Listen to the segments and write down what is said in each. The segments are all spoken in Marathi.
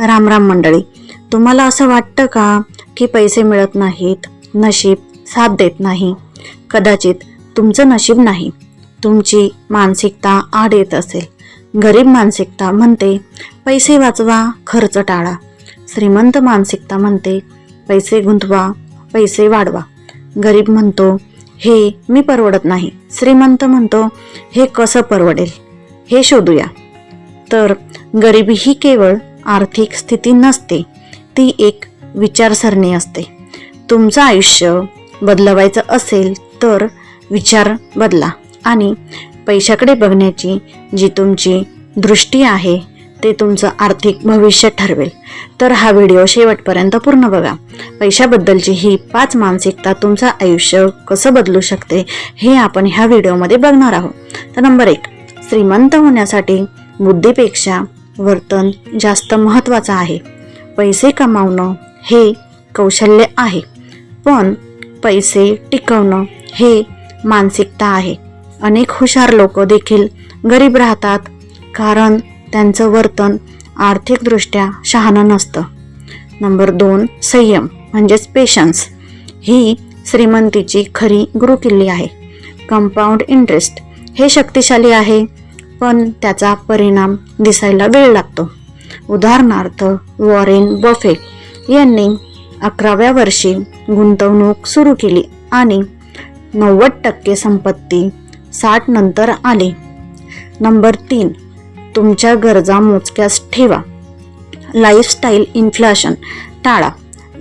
राम राम मंडळी तुम्हाला असं वाटतं का की पैसे मिळत नाहीत नशीब साथ देत नाही? कदाचित तुमचं नशीब नाही. तुमची मानसिकता आड येत असेल. गरीब मानसिकता म्हणते पैसे वाचवा खर्च टाळा. श्रीमंत मानसिकता म्हणते पैसे गुंतवा पैसे वाढवा. गरीब म्हणतो हे मी परवडत नाही. श्रीमंत म्हणतो हे कसं परवडेल? हे शोधूया. तर गरिबी ही केवळ आर्थिक स्थिती नसते ती एक विचारसरणी असते. तुमचं आयुष्य बदलवायचं असेल तर विचार बदला आणि पैशाकडे बघण्याची जी तुमची दृष्टी आहे ते तुमचं आर्थिक भविष्य ठरवेल. तर हा व्हिडिओ शेवटपर्यंत पूर्ण बघा. पैशाबद्दलची ही पाच मानसिकता तुमचं आयुष्य कसं बदलू शकते हे आपण ह्या व्हिडिओमध्ये बघणार आहोत. तर नंबर एक श्रीमंत होण्यासाठी बुद्धीपेक्षा वर्तन जास्त महत्त्वाचं आहे. पैसे कमावणं हे कौशल्य आहे. पण पैसे टिकवणं हे मानसिकता आहे. अनेक हुशार लोक देखील गरीब राहतात कारण त्यांचं वर्तन आर्थिकदृष्ट्या शहाणं नसतं. नंबर दोन संयम म्हणजेच पेशन्स ही श्रीमंतीची खरी गुरुकिल्ली आहे. कंपाऊंड इंटरेस्ट हे शक्तिशाली आहे. पण त्याचा परिणाम दिसायला वेळ लागतो. उदाहरणार्थ वॉरेन बफेट यांनी अकराव्या वर्षी गुंतवणूक सुरू केली आणि नव्वद टक्के संपत्ती साठ नंतर आली. नंबर तीन तुमच्या गरजा मोजक्यास ठेवा. लाईफस्टाईल इन्फ्लेशन टाळा.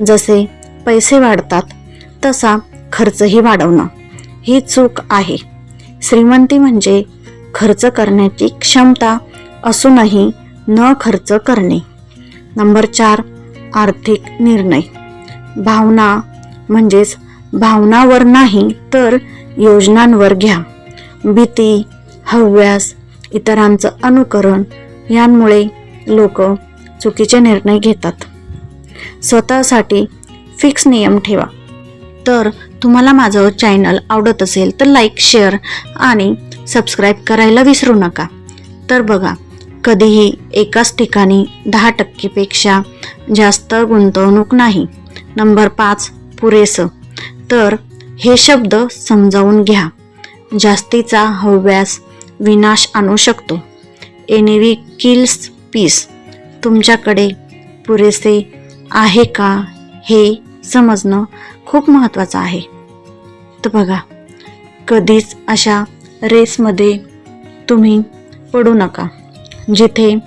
जसे पैसे वाढतात तसा खर्चही वाढवणं. ही चूक आहे. श्रीमंती म्हणजे खर्च करण्याची क्षमता असूनही न खर्च करणे. नंबर चार आर्थिक निर्णय. भावना म्हणजेच भावनावर नाही तर योजनांवर घ्या. भीती हव्यास इतरांचं अनुकरण यांमुळे लोक चुकीचे निर्णय घेतात. स्वतःसाठी फिक्स नियम ठेवा. तर तुम्हाला माझं चॅनल आवडत असेल तर लाईक शेअर आणि सबस्क्राईब करायला विसरू नका. तर बघा कधीही एकाच ठिकाणी दहा टक्केपेक्षा जास्त गुंतवणूक नाही. नंबर पाच पुरेसं. तर हे शब्द समजावून घ्या. जास्तीचा हव्यास विनाश आणू शकतो. एनिवी किल्स पीस तुमच्याकडे पुरेसे आहे का हे समजणं खूप महत्त्वाचं आहे. तर बघा कधीच अशा रेसमध्ये तुम्ही पडू नका जिथे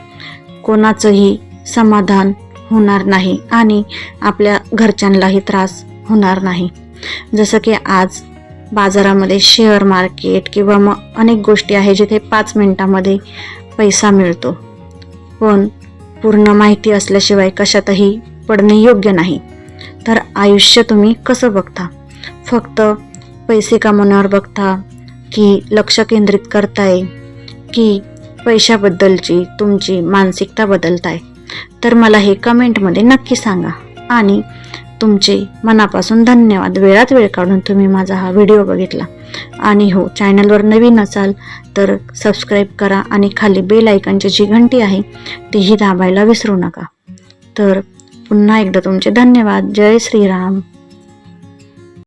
कोणाचंही समाधान होणार नाही आणि आपल्या घरच्यांनाही त्रास होणार नाही. जसं की आज बाजारामध्ये शेअर मार्केट किंवा मग अनेक गोष्टी आहे जिथे पाच मिनटामध्ये पैसा मिळतो. पण पूर्ण माहिती असल्याशिवाय कशातही पडणे योग्य नाही. तर आयुष्य तुम्ही कसं बघता? फक्त पैसे कमवण्यावर बघता की लक्ष केंद्रित करताय की पैशाबद्दलची तुमची मानसिकता बदलताय? तर मला हे कमेंटमध्ये नक्की सांगा. आणि तुमचे मनापासून धन्यवाद. वेळात वेळ काढून तुम्ही माझा हा व्हिडिओ बघितला. आणि हो चॅनलवर नवीन असाल तर सबस्क्राईब करा आणि खाली बेल आयकनची जी घंटी आहे तीही दाबायला विसरू नका. तर पुन्हा एकदा तुमचे धन्यवाद. जय श्रीराम.